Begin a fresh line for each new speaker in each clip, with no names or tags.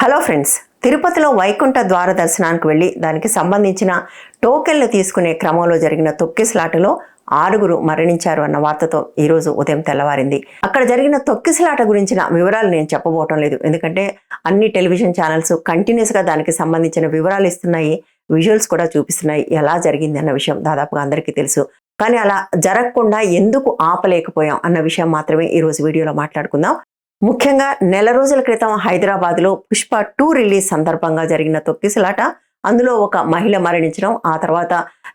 Hello friends తిరుపతిలో వైకుంఠ ద్వార దర్శనానికి వెళ్ళి దానికి సంబంధించిన టోకెన్లు తీసుకునే క్రమంలో జరిగిన తొక్కిసలాటలో ఆరుగురు మరణించారు అన్న వార్తతో ఈరోజు ఉదయం తెల్లవారింది. అక్కడ జరిగిన తొక్కిసలాట గురించిన వివరాలు నేను చెప్పబోవటం లేదు. ఎందుకంటే అన్ని టెలివిజన్ ఛానల్స్ కంటిన్యూస్గా దానికి సంబంధించిన వివరాలు ఇస్తున్నాయి విజువల్స్ కూడా చూపిస్తున్నాయి. ఎలా జరిగింది అన్న విషయం దాదాపుగా అందరికీ తెలుసు. కానీ అలా జరగకుండా ఎందుకు ఆపలేకపోయాం అన్న విషయం మాత్రమే ఈరోజు వీడియోలో మాట్లాడుకుందాం. ముఖ్యంగా నెల రోజుల క్రితం హైదరాబాద్లో పుష్ప టూ రిలీజ్ సందర్భంగా జరిగిన తొక్కిసలాట. అందులో ఒక మహిళ మరణించడం ఆ తర్వాత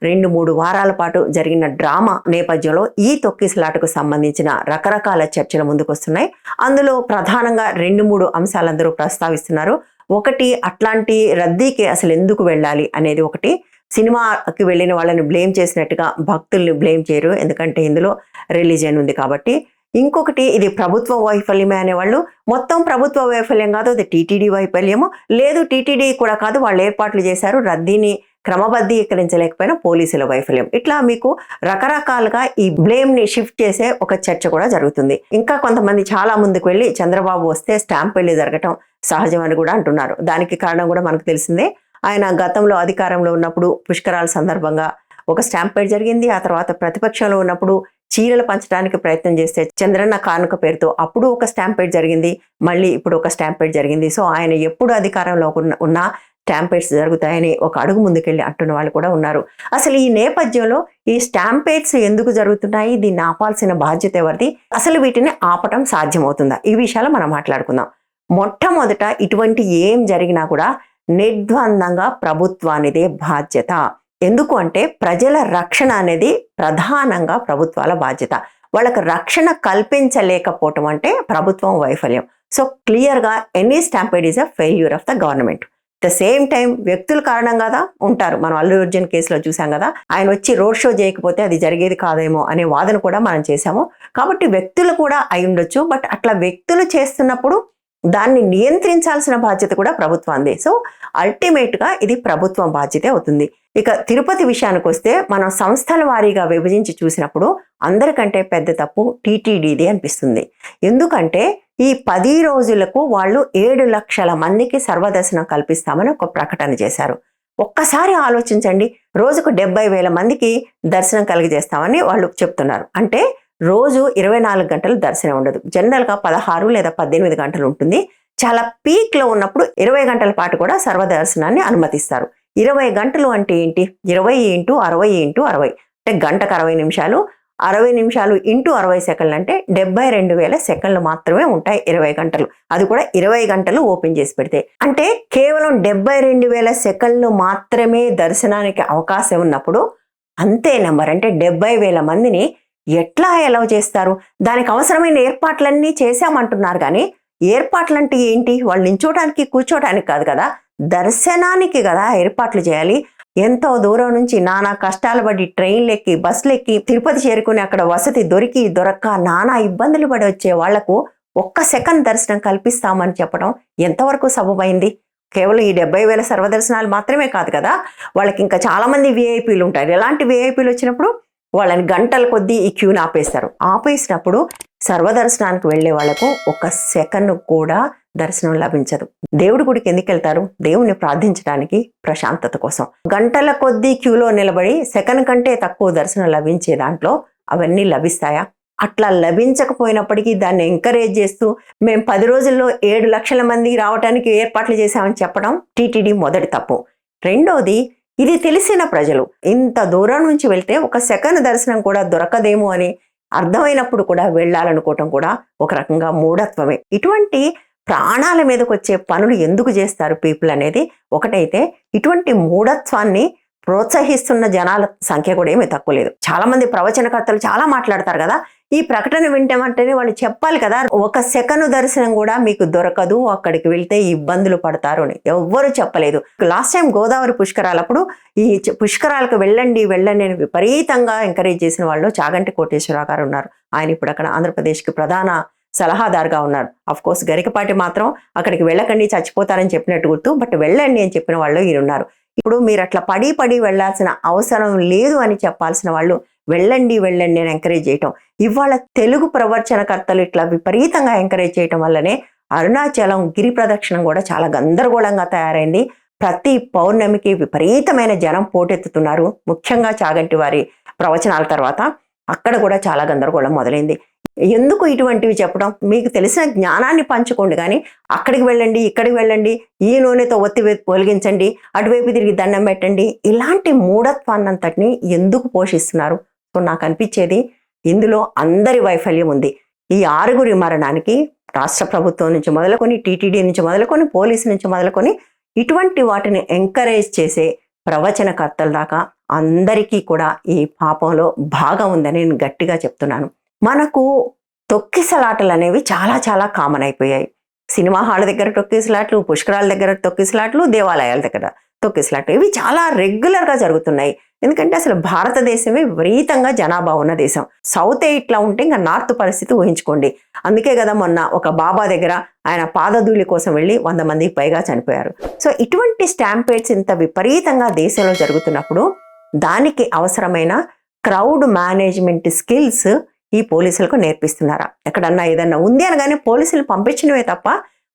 రెండు మూడు వారాల పాటు జరిగిన డ్రామా నేపథ్యంలో ఈ తొక్కిసలాటకు సంబంధించిన రకరకాల చర్చలు ముందుకొస్తున్నాయి. అందులో ప్రధానంగా రెండు మూడు అంశాలందరూ ప్రస్తావిస్తున్నారు. ఒకటి అట్లాంటి రద్దీకి అసలు ఎందుకు వెళ్ళాలి అనేది ఒకటి. సినిమాకి వెళ్ళిన వాళ్ళని బ్లేమ్ చేసినట్టుగా భక్తుల్ని బ్లేమ్ చేయరు ఎందుకంటే ఇందులో రిలీజియన్ ఉంది కాబట్టి. ఇంకొకటి ఇది ప్రభుత్వ వైఫల్యమే అనేవాళ్ళు. మొత్తం ప్రభుత్వ వైఫల్యం కాదు అది టీటీడీ వైఫల్యము. లేదు టీటీడీ కూడా కాదు వాళ్ళు ఏర్పాట్లు చేశారు రద్దీని క్రమబద్ధీకరించలేకపోయిన పోలీసుల వైఫల్యం. ఇట్లా మీకు రకరకాలుగా ఈ బ్లేమ్ని షిఫ్ట్ చేసే ఒక చర్చ కూడా జరుగుతుంది. ఇంకా కొంతమంది చాలా ముందుకు వెళ్ళి చంద్రబాబు వస్తే స్టాంప్ పెళ్ళి జరగటం సహజం అని కూడా అంటున్నారు. దానికి కారణం కూడా మనకు తెలిసిందే. ఆయన గతంలో అధికారంలో ఉన్నప్పుడు పుష్కరాల సందర్భంగా ఒక స్టాంప్ పేడ్ జరిగింది. ఆ తర్వాత ప్రతిపక్షంలో ఉన్నప్పుడు చీరలు పంచడానికి ప్రయత్నం చేస్తే చంద్రన్న కానుక పేరుతో అప్పుడు ఒక స్టాంప్ జరిగింది మళ్ళీ ఇప్పుడు ఒక స్టాంపేట్ జరిగింది. సో ఆయన ఎప్పుడు అధికారంలో ఉన్న స్టాంపేట్స్ స్టాంపేడ్స్ జరుగుతాయని ఒక అడుగు ముందుకెళ్ళి అంటున్న వాళ్ళు కూడా ఉన్నారు. అసలు ఈ నేపథ్యంలో ఈ స్టాంపేట్స్ ఎందుకు జరుగుతున్నాయి? దీన్ని ఆపాల్సిన బాధ్యత ఎవరిది? అసలు వీటిని ఆపటం సాధ్యమవుతుందా? ఈ విషయాలు మనం మాట్లాడుకుందాం. మొట్టమొదట ఇటువంటి ఏం జరిగినా కూడా నిర్ద్వందంగా ప్రభుత్వానిదే బాధ్యత. ఎందుకు అంటే ప్రజల రక్షణ అనేది ప్రధానంగా ప్రభుత్వాల బాధ్యత. వాళ్ళకి రక్షణ కల్పించలేకపోవటం అంటే ప్రభుత్వం వైఫల్యం. సో క్లియర్గా any stampede is a failure of the government. The same time వ్యక్తుల కారణం కదా ఉంటారు. మనం అల్లు అర్జున్ కేసులో చూసాం కదా ఆయన వచ్చి రోడ్ షో చేయకపోతే అది జరిగేది కాదేమో అనే వాదన కూడా మనం చేశాము. కాబట్టి వ్యక్తులు కూడా అయి ఉండొచ్చు. బట్ అట్లా వ్యక్తులు చేస్తున్నప్పుడు దాన్ని నియంత్రించాల్సిన బాధ్యత కూడా ప్రభుత్వాందే సో అల్టిమేట్గా ఇది ప్రభుత్వం బాధ్యత అవుతుంది. ఇక తిరుపతి విషయానికి వస్తే మనం సంస్థల వారీగా విభజించి చూసినప్పుడు అందరికంటే పెద్ద తప్పు టీటీడీది అనిపిస్తుంది. ఎందుకంటే ఈ పది రోజులకు వాళ్ళు ఏడు లక్షల మందికి సర్వదర్శనం కల్పిస్తామని ఒక ప్రకటన చేశారు. ఒక్కసారి ఆలోచించండి రోజుకు డెబ్బై వేల మందికి దర్శనం కలిగజేస్తామని వాళ్ళు చెప్తున్నారు. అంటే రోజు ఇరవై నాలుగు గంటలు దర్శనం ఉండదు. జనరల్గా పదహారు లేదా పద్దెనిమిది గంటలు ఉంటుంది. చాలా పీక్లో ఉన్నప్పుడు ఇరవై గంటల పాటు కూడా సర్వదర్శనాన్ని అనుమతిస్తారు. ఇరవై గంటలు అంటే ఏంటి? ఇరవై ఇంటూ అరవై ఇంటూ అరవై. అంటే గంటకు అరవై నిమిషాలు. అరవై నిమిషాలు ఇంటూ అరవై సెకండ్లు అంటే డెబ్బై రెండు వేల సెకండ్లు మాత్రమే ఉంటాయి ఇరవై గంటలు. అది కూడా ఇరవై గంటలు ఓపెన్ చేసి పెడితే. అంటే కేవలం డెబ్బై రెండు వేల సెకండ్లు మాత్రమే దర్శనానికి అవకాశం ఉన్నప్పుడు అంతే నెంబర్ అంటే డెబ్బై వేల మందిని ఎట్లా ఎలవ్ చేస్తారు? దానికి అవసరమైన ఏర్పాట్లన్నీ చేశామంటున్నారు కానీ ఏర్పాట్లంటే ఏంటి? వాళ్ళు నించోటానికి కూర్చోటానికి కాదు కదా? దర్శనానికి కదా ఏర్పాట్లు చేయాలి. ఎంతో దూరం నుంచి నానా కష్టాలు పడి ట్రైన్లు ఎక్కి బస్సులు ఎక్కి తిరుపతి చేరుకుని అక్కడ వసతి దొరికి దొరక్క నానా ఇబ్బందులు పడి వచ్చే వాళ్ళకు ఒక్క సెకండ్ దర్శనం కల్పిస్తామని చెప్పడం ఎంతవరకు సబబైంది? కేవలం ఈ డెబ్బై వేల సర్వదర్శనాలు మాత్రమే కాదు కదా? వాళ్ళకి ఇంకా చాలామంది విఐపీలు ఉంటారు. ఎలాంటి విఐపీలు వచ్చినప్పుడు వాళ్ళని గంటల కొద్దీ ఈ క్యూని ఆపేస్తారు. ఆపేసినప్పుడు సర్వదర్శనానికి వెళ్ళే వాళ్ళకు ఒక సెకండ్ కూడా దర్శనం లభించదు. దేవుడి గుడికి ఎందుకు వెళ్తారు? దేవుణ్ణి ప్రార్థించడానికి ప్రశాంతత కోసం. గంటల కొద్దీ క్యూలో నిలబడి సెకండ్ కంటే తక్కువ దర్శనం లభించే దాంట్లో అవన్నీ లభిస్తాయా? అట్లా లభించకపోయినప్పటికీ దాన్ని ఎంకరేజ్ చేస్తూ మేము పది రోజుల్లో ఏడు లక్షల మంది రావడానికి ఏర్పాట్లు చేశామని చెప్పడం టీటీడీ మొదటి తప్పు. రెండోది ఇది తెలిసిన ప్రజలు. ఇంత దూరం నుంచి వెళ్తే ఒక సెకండ్ దర్శనం కూడా దొరకదేమో అని అర్థమైనప్పుడు కూడా వెళ్ళాలనుకోవటం కూడా ఒక రకంగా మూఢత్వమే. ఇటువంటి ప్రాణాల మీదకి వచ్చే పనులు ఎందుకు చేస్తారు పీపుల్ అనేది ఒకటైతే ఇటువంటి మూఢత్వాన్ని ప్రోత్సహిస్తున్న జనాల సంఖ్య కూడా ఏమీ తక్కువ లేదు. చాలామంది ప్రవచనకర్తలు చాలా మాట్లాడతారు కదా ఈ ప్రకటన వింటామంటేనే వాళ్ళు చెప్పాలి కదా. ఒక సెకను దర్శనం కూడా మీకు దొరకదు. అక్కడికి వెళ్తే ఇబ్బందులు పడతారు అని ఎవ్వరు చెప్పలేదు. లాస్ట్ టైం గోదావరి పుష్కరాలప్పుడు ఈ పుష్కరాలకు వెళ్ళండి వెళ్ళండి అని విపరీతంగా ఎంకరేజ్ చేసిన వాళ్ళు చాగంటి కోటేశ్వరరావు గారు ఉన్నారు. ఆయన ఇప్పుడు అక్కడ ఆంధ్రప్రదేశ్కి ప్రధాన సలహాదారుగా ఉన్నారు. అఫ్ కోర్స్ గరికపాటి మాత్రం అక్కడికి వెళ్ళకండి చచ్చిపోతారని చెప్పినట్టు గుర్తు బట్ వెళ్ళండి అని చెప్పిన వాళ్ళు ఈయన ఉన్నారు ఇప్పుడు మీరు అట్లా పడి పడి వెళ్ళాల్సిన అవసరం లేదు అని చెప్పాల్సిన వాళ్ళు వెళ్ళండి వెళ్ళండి అని ఎంకరేజ్ చేయటం. ఇవాళ తెలుగు ప్రవచనకర్తలు ఇట్లా విపరీతంగా ఎంకరేజ్ చేయటం వల్లనే అరుణాచలం గిరి ప్రదక్షిణం కూడా చాలా గందరగోళంగా తయారైంది. ప్రతి పౌర్ణమికి విపరీతమైన జనం పోటెత్తుతున్నారు. ముఖ్యంగా చాగంటి వారి ప్రవచనాల తర్వాత అక్కడ కూడా చాలా గందరగోళం మొదలైంది. ఎందుకు ఇటువంటివి చెప్పడం? మీకు తెలిసిన జ్ఞానాన్ని పంచుకోండి కానీ అక్కడికి వెళ్ళండి ఇక్కడికి వెళ్ళండి ఈ నూనెతో ఒత్తి వె- అటువైపు తిరిగి దండం పెట్టండి. ఇలాంటి మూఢత్వాన్నంతటిని ఎందుకు పోషిస్తున్నారు? సో నాకు అనిపించేది ఇందులో అందరి వైఫల్యం ఉంది. ఈ ఆరుగురి మరణానికి రాష్ట్ర ప్రభుత్వం నుంచి మొదలుకొని టీటీడీ నుంచి మొదలుకొని పోలీసు నుంచి మొదలుకొని ఇటువంటి వాటిని ఎంకరేజ్ చేసే ప్రవచనకర్తల దాకా అందరికీ కూడా ఈ పాపంలో భాగం ఉందని నేను గట్టిగా చెప్తున్నాను. మనకు తొక్కిసలాటలు అనేవి చాలా చాలా కామన్ అయిపోయాయి. సినిమా హాల్ దగ్గర తొక్కిసలాట్లు పుష్కరాల దగ్గర తొక్కిసలాట్లు దేవాలయాల దగ్గర తొక్కిసలాట్లు ఇవి చాలా రెగ్యులర్గా జరుగుతున్నాయి. ఎందుకంటే అసలు భారతదేశమే విపరీతంగా జనాభా ఉన్న దేశం. సౌత్ ఇట్లా ఉంటే ఇంకా నార్త్ పరిస్థితి ఊహించుకోండి. అందుకే కదా మొన్న ఒక బాబా దగ్గర ఆయన పాదధూళి కోసం వెళ్ళి వంద మందికి పైగా చనిపోయారు. సో ఇటువంటి స్టాంపేడ్స్ ఇంత విపరీతంగా దేశంలో జరుగుతున్నప్పుడు దానికి అవసరమైన క్రౌడ్ మేనేజ్మెంట్ స్కిల్స్ ఈ పోలీసులకు నేర్పిస్తున్నారా? ఎక్కడన్నా ఏదన్నా ఉంది అనగానే పోలీసులు పంపించినవే తప్ప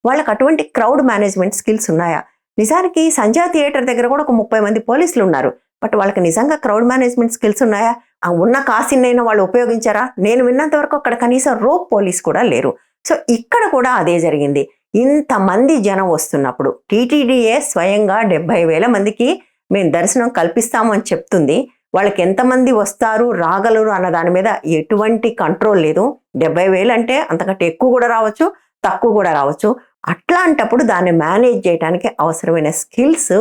వాళ్ళకి అటువంటి క్రౌడ్ మేనేజ్మెంట్ స్కిల్స్ ఉన్నాయా? నిజానికి సంజా థియేటర్ దగ్గర కూడా ఒక ముప్పై మంది పోలీసులు ఉన్నారు. బట్ వాళ్ళకి నిజంగా క్రౌడ్ మేనేజ్మెంట్ స్కిల్స్ ఉన్నాయా? ఆ ఉన్న కాసిన్నైనా వాళ్ళు ఉపయోగించారా? నేను విన్నంత వరకు అక్కడ కనీసం రోప్ పోలీస్ కూడా లేరు. సో ఇక్కడ కూడా అదే జరిగింది. ఇంతమంది జనం వస్తున్నప్పుడు టీటీడీఏ స్వయంగా డెబ్బై వేల మందికి మేము దర్శనం కల్పిస్తాము అని చెప్తుంది. వాళ్ళకి ఎంతమంది వస్తారు రాగలరు అన్న దాని మీద ఎటువంటి కంట్రోల్ లేదు. డెబ్బై వేలు అంటే అంతకంటే ఎక్కువ కూడా రావచ్చు తక్కువ కూడా రావచ్చు. అట్లాంటప్పుడు దాన్ని మేనేజ్ చేయడానికి అవసరమైన స్కిల్స్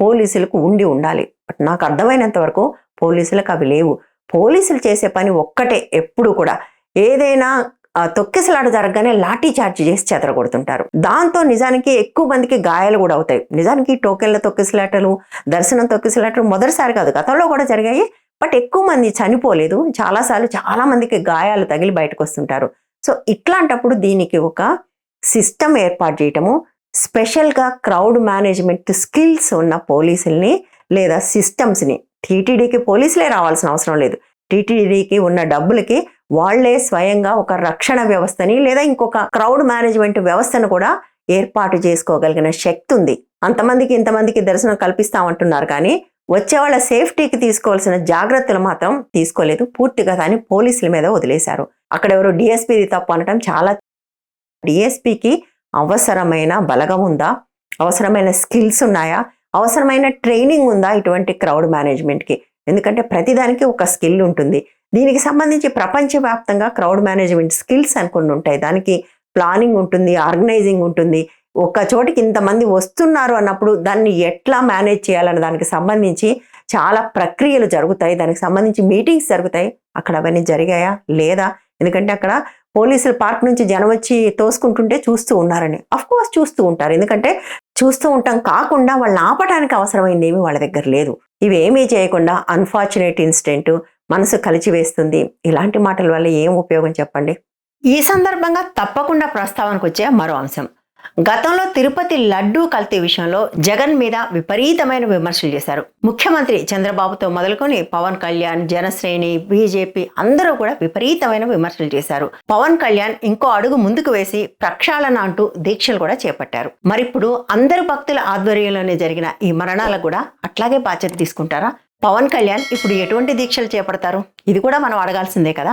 పోలీసులకు ఉండి ఉండాలి. బట్ నాకు అర్థమైనంత వరకు పోలీసులకు అవి లేవు. పోలీసులు చేసే పని ఒక్కటే ఎప్పుడు కూడా ఏదైనా తొక్కిసలాడు తొక్కిసలాట జరగగానే లాఠీ చార్జ్ చేసి చెదరగొడుతుంటారు. దాంతో నిజానికి ఎక్కువ మందికి గాయాలు కూడా అవుతాయి. నిజానికి టోకెన్ల తొక్కిసలాటలు దర్శనం తొక్కిసలాటలు మొదటిసారి కాదు గతంలో కూడా జరిగాయి. బట్ ఎక్కువ మంది చనిపోలేదు. చాలాసార్లు చాలా మందికి గాయాలు తగిలి బయటకు వస్తుంటారు సో ఇట్లాంటప్పుడు దీనికి ఒక సిస్టమ్ ఏర్పాటు చేయటము స్పెషల్గా క్రౌడ్ మేనేజ్మెంట్ స్కిల్స్ ఉన్న పోలీసుల్ని లేదా సిస్టమ్స్ని టీటీడీకి పోలీసులే రావాల్సిన అవసరం లేదు. టీటీడీకి ఉన్న డబ్బులకి వాళ్ళే స్వయంగా ఒక రక్షణ వ్యవస్థని లేదా ఇంకొక క్రౌడ్ మేనేజ్మెంట్ వ్యవస్థను కూడా ఏర్పాటు చేసుకోగలిగిన శక్తి ఉంది. అంతమందికి ఇంతమందికి దర్శనం కల్పిస్తామంటున్నారు కానీ వచ్చే వాళ్ళ సేఫ్టీకి తీసుకోవాల్సిన జాగ్రత్తలు మాత్రం తీసుకోలేదు. పూర్తిగా దాన్ని పోలీసుల మీద వదిలేశారు. అక్కడ ఎవరు డిఎస్పీది తప్పు అనటం చాలా డిఎస్పీకి అవసరమైన బలగం ఉందా? అవసరమైన స్కిల్స్ ఉన్నాయా? అవసరమైన ట్రైనింగ్ ఉందా ఇటువంటి క్రౌడ్ మేనేజ్మెంట్కి? ఎందుకంటే ప్రతిదానికి ఒక స్కిల్ ఉంటుంది. దీనికి సంబంధించి ప్రపంచవ్యాప్తంగా క్రౌడ్ మేనేజ్మెంట్ స్కిల్స్ అనుకుని ఉంటాయి. దానికి ప్లానింగ్ ఉంటుంది ఆర్గనైజింగ్ ఉంటుంది. ఒక చోటికి ఇంతమంది వస్తున్నారు అన్నప్పుడు దాన్ని ఎట్లా మేనేజ్ చేయాలన్న దానికి సంబంధించి చాలా ప్రక్రియలు జరుగుతాయి. దానికి సంబంధించి మీటింగ్స్ జరుగుతాయి. అక్కడ అవన్నీ జరిగాయా? లేదా? ఎందుకంటే అక్కడ పోలీసులు పార్క్ నుంచి జనం వచ్చి తోసుకుంటుంటే చూస్తూ ఉన్నారని. అఫ్ కోర్స్ చూస్తూ ఉంటారు. ఎందుకంటే చూస్తూ ఉంటాం కాకుండా వాళ్ళని ఆపడానికి అవసరమైంది ఏమి వాళ్ళ దగ్గర లేదు. ఇవి ఏమీ చేయకుండా అన్ఫార్చునేట్ ఇన్సిడెంట్ మనసు కలిచివేస్తుంది. ఇలాంటి మాటల వల్ల ఏం ఉపయోగం చెప్పండి? ఈ సందర్భంగా తప్పకుండా ప్రస్తావనకు వచ్చే మరో అంశం. గతంలో తిరుపతి లడ్డూ కల్తీ విషయంలో జగన్ మీద విపరీతమైన విమర్శలు చేశారు. ముఖ్యమంత్రి చంద్రబాబుతో మొదలుకొని పవన్ కళ్యాణ్ జనశ్రేణి బీజేపీ అందరూ కూడా విపరీతమైన విమర్శలు చేశారు. పవన్ కళ్యాణ్ ఇంకో అడుగు ముందుకు వేసి ప్రక్షాళన అంటూ దీక్షలు కూడా చేపట్టారు. మరిప్పుడు అందరు భక్తుల ఆధ్వర్యంలోనే జరిగిన ఈ మరణాలకు కూడా అట్లాగే బాధ్యత తీసుకుంటారా? పవన్ కళ్యాణ్ ఇప్పుడు ఎటువంటి దీక్షలు చేపడతారు? ఇది కూడా మనం అడగాల్సిందే కదా.